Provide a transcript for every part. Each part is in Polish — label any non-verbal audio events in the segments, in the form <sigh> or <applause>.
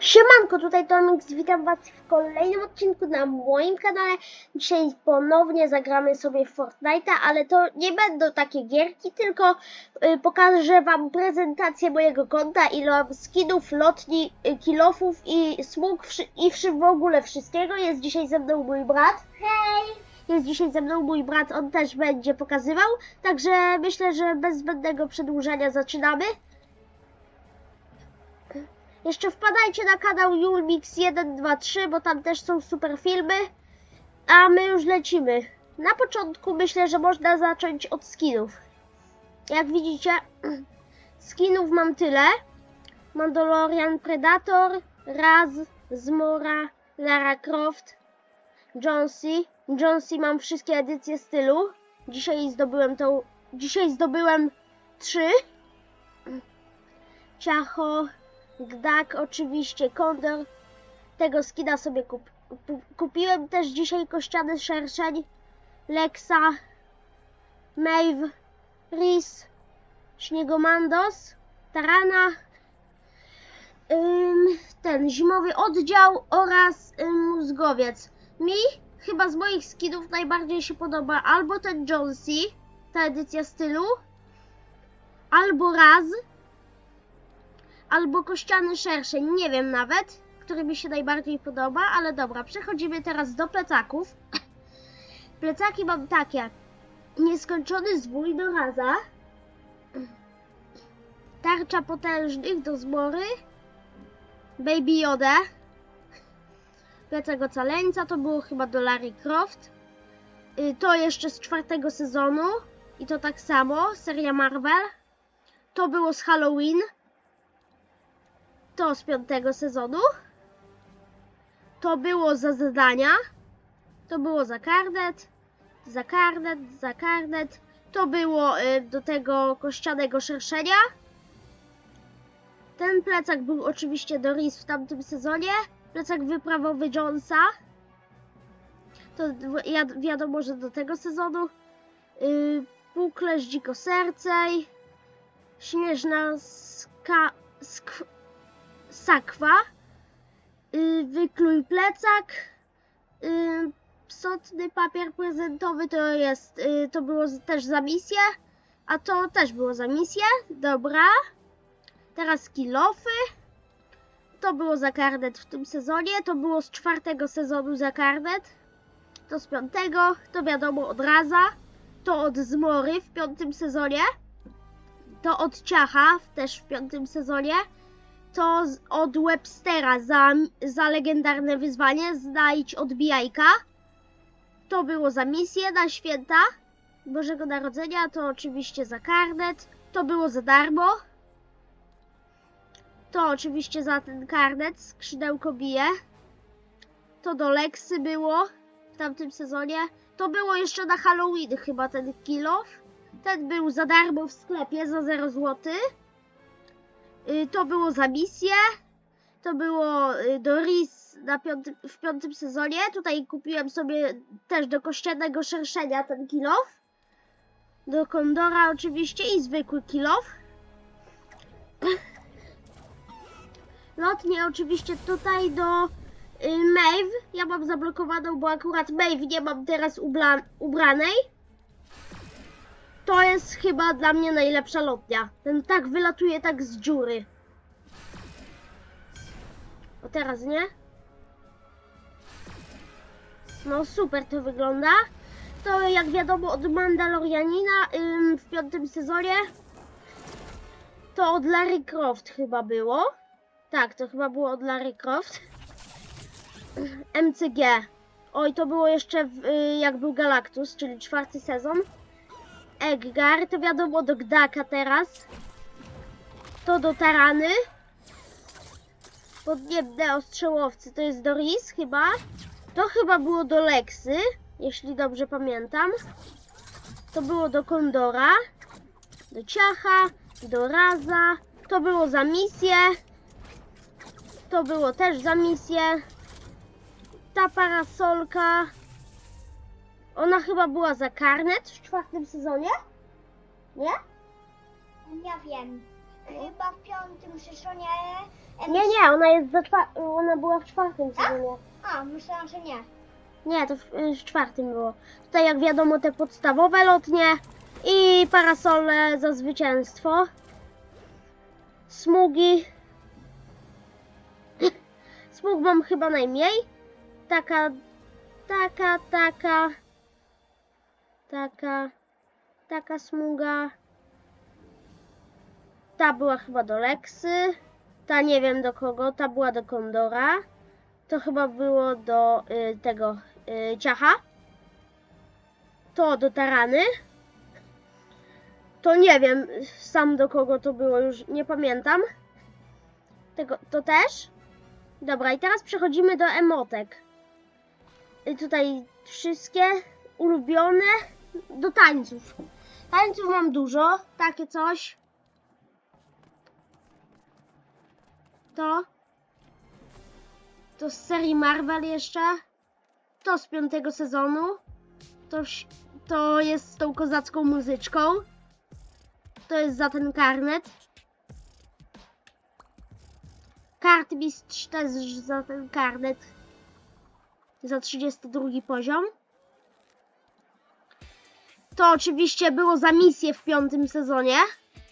Siemanko, tutaj Tomix, witam Was w kolejnym odcinku na moim kanale. Dzisiaj ponownie zagramy sobie w Fortnite'a, ale to nie będą takie gierki, tylko y, pokażę Wam prezentację mojego konta, ile mam skinów, lotni, y, kilofów i smug i w ogóle wszystkiego. Jest dzisiaj ze mną mój brat. Hej! Jest dzisiaj ze mną mój brat, on też będzie pokazywał, także myślę, że bez zbędnego przedłużania zaczynamy. Jeszcze wpadajcie na kanał Julmix123, bo tam też są super filmy. A my już lecimy. Na początku myślę, że można zacząć od skinów. Jak widzicie, <clears throat> skinów mam tyle. Mandalorian Predator, Raz, Zmora, Lara Croft, Jonesy. Jonesy mam wszystkie edycje stylu. Dzisiaj zdobyłem tą. Dzisiaj zdobyłem trzy. Ciacho, Gdak, oczywiście, Kondor. Tego skina sobie kup, pu- kupiłem też dzisiaj kościany szerszeń, Lexa, Maeve, Riz, Śniegomandos, Tarana, ten zimowy oddział oraz mózgowiec. Mi chyba z moich skinów najbardziej się podoba albo ten Jonesy, ta edycja stylu, albo Raz, albo kościany szerszeń, nie wiem nawet, który mi się najbardziej podoba, ale dobra, przechodzimy teraz do plecaków. <clears throat> Plecaki mam takie. Nieskończony zwój do raza. Tarcza potężnych do zmory. Baby Yoda. Plecak ocaleńca, to było chyba do Larry Croft. Y, To jeszcze z czwartego sezonu. I to tak samo, seria Marvel. To było z Halloween to z piątego sezonu. To było za zadania. To było za karnet. Za karnet, za karnet. To było y, do tego kościanego szerszenia. Ten plecak był oczywiście do Riz w tamtym sezonie. Plecak wyprawowy Jonesa. To wi- wiadomo, że do tego sezonu. Yy, Puklerz dziko sercej. Śnieżna ska, sk, sakwa, y, wykluj plecak, y, papier prezentowy to jest, y, to było też za misję, a to też było za misję, dobra. Teraz kilofy, to było za karnet w tym sezonie, to było z czwartego sezonu za karnet, to z piątego, to wiadomo od raza, to od Zmory w piątym sezonie, to od Ciacha też w piątym sezonie, to od Webstera za, za legendarne wyzwanie znajdź odbijajka. To było za misję na święta Bożego Narodzenia, to oczywiście za karnet. To było za darmo. To oczywiście za ten karnet, skrzydełko bije. To do Lexy było w tamtym sezonie. To było jeszcze na Halloween chyba ten kilof. Ten był za darmo w sklepie za 0 zł. Y, To było za misję. To było y, do Riz na w piątym sezonie. Tutaj kupiłem sobie też do kościelnego szerszenia ten kilof. Do Kondora oczywiście i zwykły kilof. Lotnie oczywiście tutaj do y, Maeve. Ja mam zablokowaną, bo akurat Maeve nie mam teraz ubranej. To jest chyba dla mnie najlepsza lotnia. Ten tak wylatuje tak z dziury. O teraz nie? No super to wygląda. To jak wiadomo od Mandalorianina ym, w piątym sezonie to od Larry Croft chyba było. Tak, to chyba było od Larry Croft. MCG. Oj, to było jeszcze w, y, jak był Galactus, czyli czwarty sezon. Edgar, to wiadomo do Gdaka teraz. To do Tarany. Podniebne ostrzałowcy to jest do Riz chyba. To chyba było do Lexy, jeśli dobrze pamiętam. To było do Kondora. Do Ciacha. Do Raza. To było za misję. To było też za misję. Ta parasolka. Ona chyba była za karnet w czwartym sezonie? Nie? Nie wiem. chyba w piątym sezonie. em, Nie, nie, ona jest za czwa- ona była w czwartym sezonie. A, myślałam, że nie. Nie, to w, w czwartym było. Tutaj jak wiadomo te podstawowe lotnie i parasole za zwycięstwo. Smugi. <clears throat> Smug mam chyba najmniej. Taka, taka, taka, taka, taka smuga. Ta była chyba do Lexy. Ta nie wiem do kogo, ta była do Kondora. To chyba było do y, tego y, ciacha. To do tarany. To nie wiem sam do kogo to było, już nie pamiętam. Tego, to też. Dobra, i teraz przechodzimy do emotek. I tutaj wszystkie ulubione do tańców. Tańców mam dużo, takie coś. To. To z serii Marvel jeszcze. To z piątego sezonu. To, to jest z tą kozacką muzyczką. To jest za ten karnet. Kartmistrz też za ten karnet. Za 32 poziom. To oczywiście było za misję w piątym sezonie.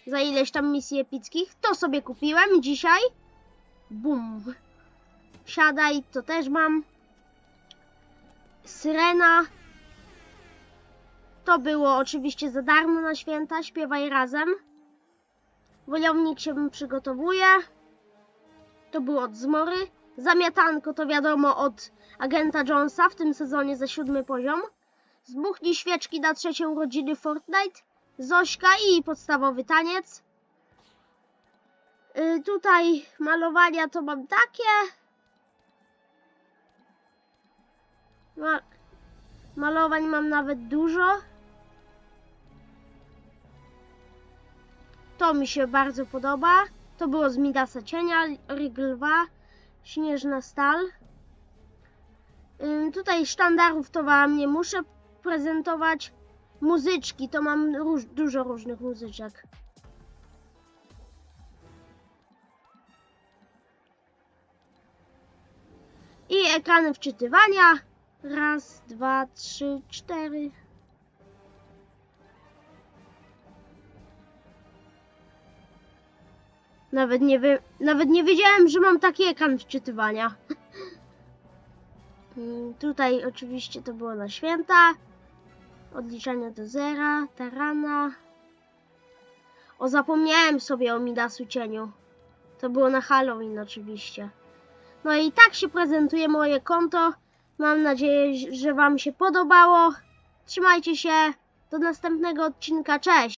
Za ileś tam misji epickich. To sobie kupiłem dzisiaj. Bum. Siadaj, to też mam. Syrena. To było oczywiście za darmo na święta. Śpiewaj razem. Wojownik się przygotowuje. To było od Zmory. Zamiatanko to wiadomo od agenta Jonesa w tym sezonie za siódmy poziom. Zbuchnij świeczki na trzecią rodzinę Fortnite. Zośka i podstawowy taniec. Y, tutaj malowania to mam takie. Ma malowań mam nawet dużo. To mi się bardzo podoba. To było z Midasa Cienia, Ryglwa, Śnieżna Stal. Ym, tutaj sztandarów to wam nie muszę prezentować. Muzyczki, to mam róż dużo różnych muzyczek. I ekrany wczytywania. Raz, dwa, trzy, cztery. Nawet nie, wy... Nawet nie wiedziałem, że mam taki ekran wczytywania. <laughs> Mm, Tutaj oczywiście to było na święta. Odliczanie do zera, tarana. O, zapomniałem sobie o Midasu cieniu. To było na Halloween oczywiście. No i tak się prezentuje moje konto. Mam nadzieję, że Wam się podobało. Trzymajcie się. Do następnego odcinka. Cześć!